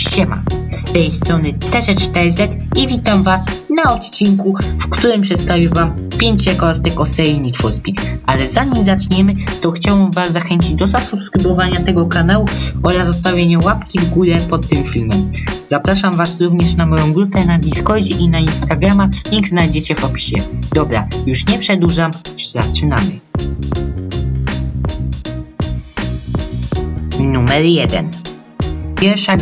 Siema, z tej strony TC4Z i witam was na odcinku, w którym przedstawię wam 5 ciekawostek o serii Need for Speed. Ale zanim zaczniemy, to chciałbym was zachęcić do zasubskrybowania tego kanału oraz zostawienia łapki w górę pod tym filmem. Zapraszam was również na moją grupę na Discordzie i na Instagrama, link znajdziecie w opisie. Dobra, już nie przedłużam, zaczynamy. Numer 1 Pierwsza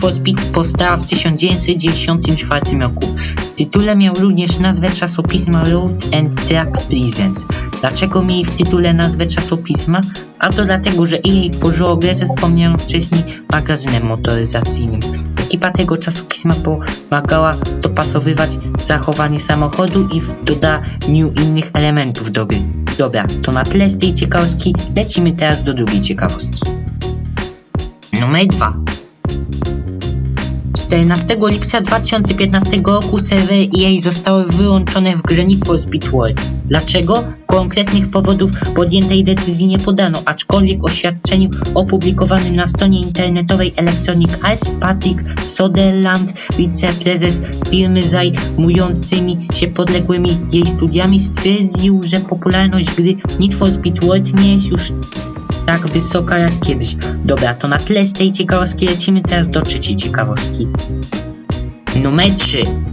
for Speed powstała w 1994 roku. W tytule miał również nazwę czasopisma Road and Track Presents. Dlaczego mieli w tytule nazwę czasopisma? A to dlatego, że EA tworzyło grę ze wspomnianym wcześniej magazynem motoryzacyjnym. Ekipa tego czasopisma pomagała dopasowywać zachowanie samochodu i w dodaniu innych elementów do gry. Dobra, to na tyle z tej ciekawostki, lecimy teraz do drugiej ciekawostki. Numer 2 14 lipca 2015 roku serwery EA zostały wyłączone w grze Need for Speed World. Dlaczego? Konkretnych powodów podjętej decyzji nie podano, aczkolwiek oświadczeniu opublikowanym na stronie internetowej Electronic Arts Patrick Soderland, wiceprezes firmy zajmującymi się podległymi jej studiami, stwierdził, że popularność gry Need for Speed World nie jest już tak wysoka jak kiedyś. Dobra, to na tyle z tej ciekawostki lecimy teraz do trzeciej ciekawostki. Numer 3.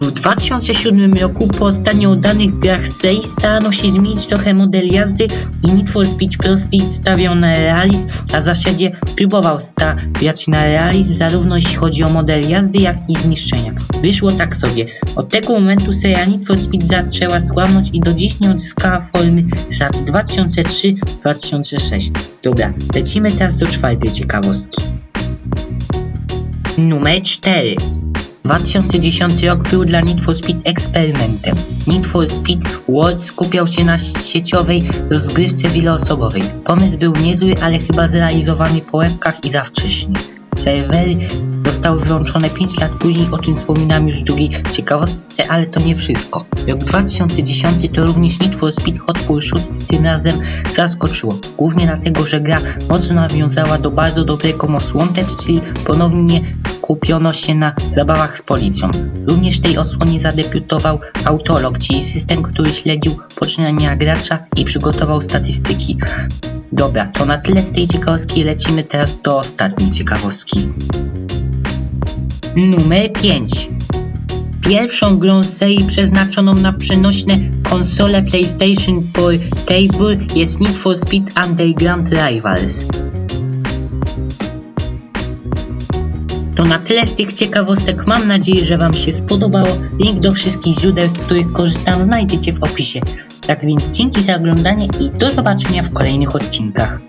W 2007 roku po ostatnio udanych grach serii starano się zmienić trochę model jazdy i Need for Speed Pro Street stawiał na realizm, a w zasadzie próbował stawiać na realizm zarówno jeśli chodzi o model jazdy, jak i zniszczenia. Wyszło tak sobie. Od tego momentu seria Need for Speed zaczęła słabnąć i do dziś nie odzyskała formy z lat 2003-2006. Dobra, lecimy teraz do czwartej ciekawostki. Numer 4. 2010 rok był dla Need for Speed eksperymentem. Need for Speed World skupiał się na sieciowej rozgrywce wieloosobowej. Pomysł był niezły, ale chyba zrealizowany po łebkach i za wcześnie. Serwery zostały wyłączone 5 lat później, o czym wspominam już w drugiej ciekawostce, ale to nie wszystko. Rok 2010 to również Need for Speed Hot Pursuit tym razem zaskoczyło. Głównie dlatego, że gra mocno nawiązała do bardzo dobrego Most Wanted, czyli ponownie skupiono się na zabawach z policją. Również w tej odsłonie zadebiutował Autolog, czyli system, który śledził poczynania gracza i przygotował statystyki. Dobra, to na tyle z tej ciekawostki, lecimy teraz do ostatniej ciekawostki. Numer 5 Pierwszą grą serii przeznaczoną na przenośne konsole PlayStation Portable jest Need for Speed Underground Rivals. To na tyle z tych ciekawostek. Mam nadzieję, że Wam się spodobało. Link do wszystkich źródeł, z których korzystam, znajdziecie w opisie. Tak więc dzięki za oglądanie i do zobaczenia w kolejnych odcinkach.